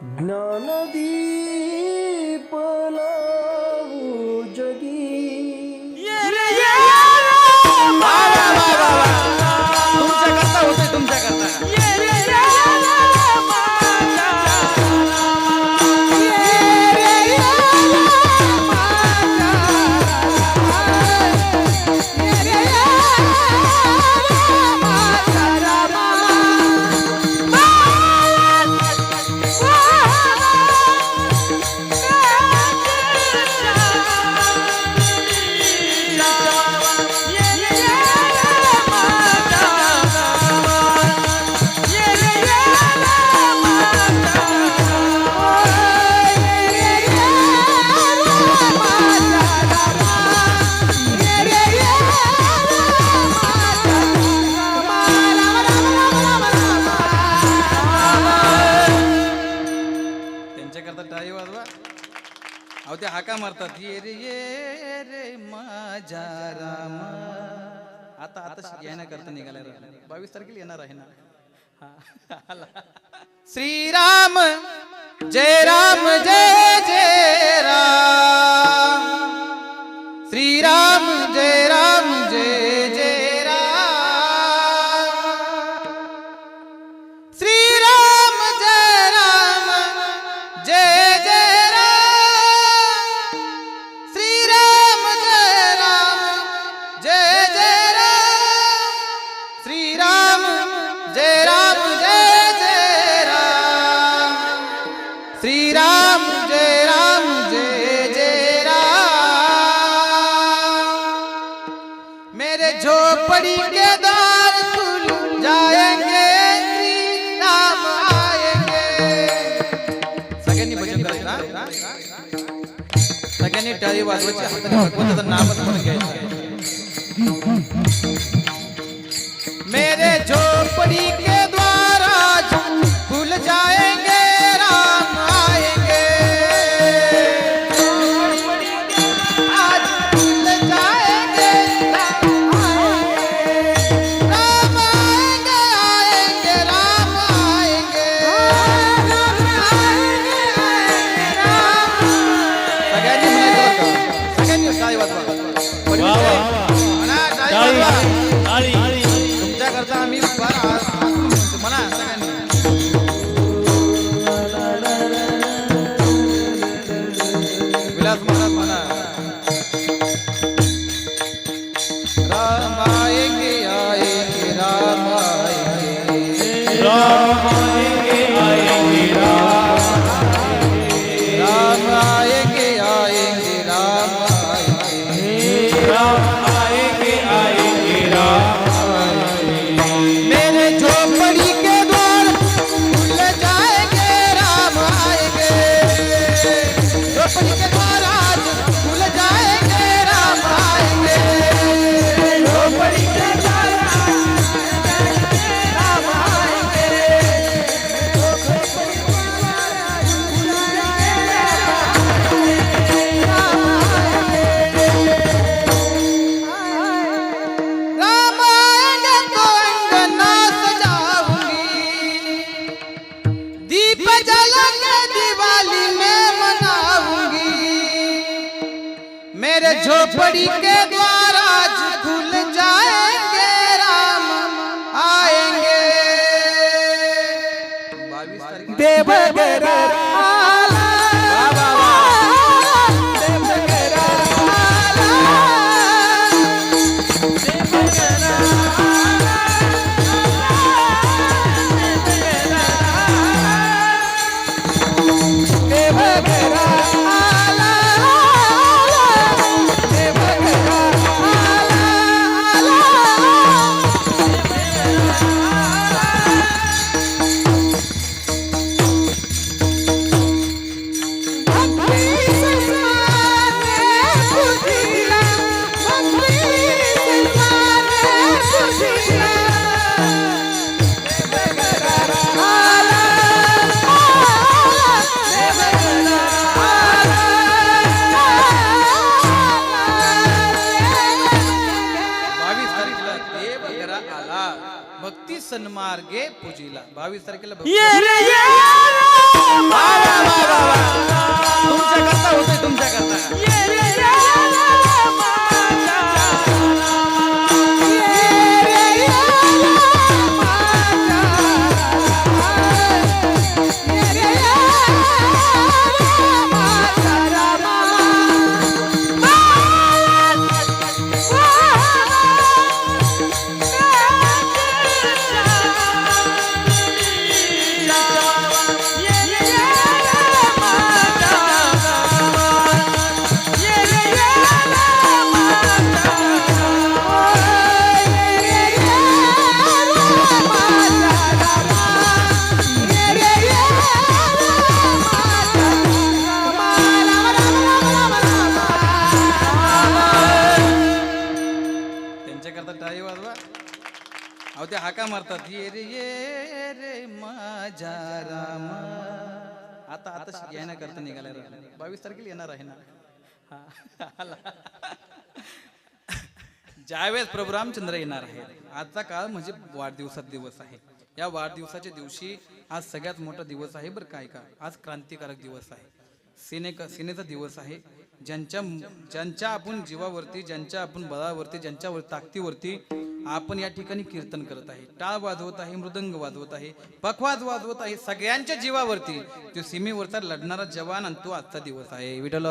ज्ञानदीप लावू जगी तुमच्या करता होते तुमच्या करता त्यांच्या वाजवा. अहो ते हाका मारतात. ये रे ये रे माझ्या राम. आता आता येण्या करता निघाला बावीस तारखेला येणार आहे ना? श्रीराम जय राम जय मेरे झोपड़ी के द्वार खुल जाएंगे राम आएंगे। सगळ्यांनी भजन करायचं सगळ्यांनी टाळी वाजवायची हाताने भगवंताचं नामच म्हणून घ्यायचं. दीप जला के दिवाली में मनाऊंगी। मेरे झोपड़ी के द्वार खुल जाएंगे राम आएंगे। देवगरा भक्ती सन्मार्गे पूजिला बावीस तारखेला हाका मारतात. ये रे ये रे माझ्या राम. आता आता यायना करता निघाला बावीस तारखेला येणार आहे ना? ज्यावेळेस प्रभू रामचंद्र येणार आहे आजचा काळ म्हणजे वाढदिवसात दिवस आहे. या वाढदिवसाच्या दिवशी आज सगळ्यात मोठा दिवस आहे बरं काय का? आज क्रांतिकारक दिवस आहे. सेने सेनेचा दिवस आहे. ज्यांच्या ज्यांच्या आपण जीवावरती ज्यांच्या आपण बळावरती ज्यांच्यावर ताकदीवरती आपण या ठिकाणी कीर्तन करत आहे. टाळ वाजवत आहे मृदंग वाजवत आहे पखवाज वाजवत आहे सगळ्यांच्या जीवावरती. तो सीमेवरचा लढणारा जवान आणि तो आजचा दिवस आहे. विठल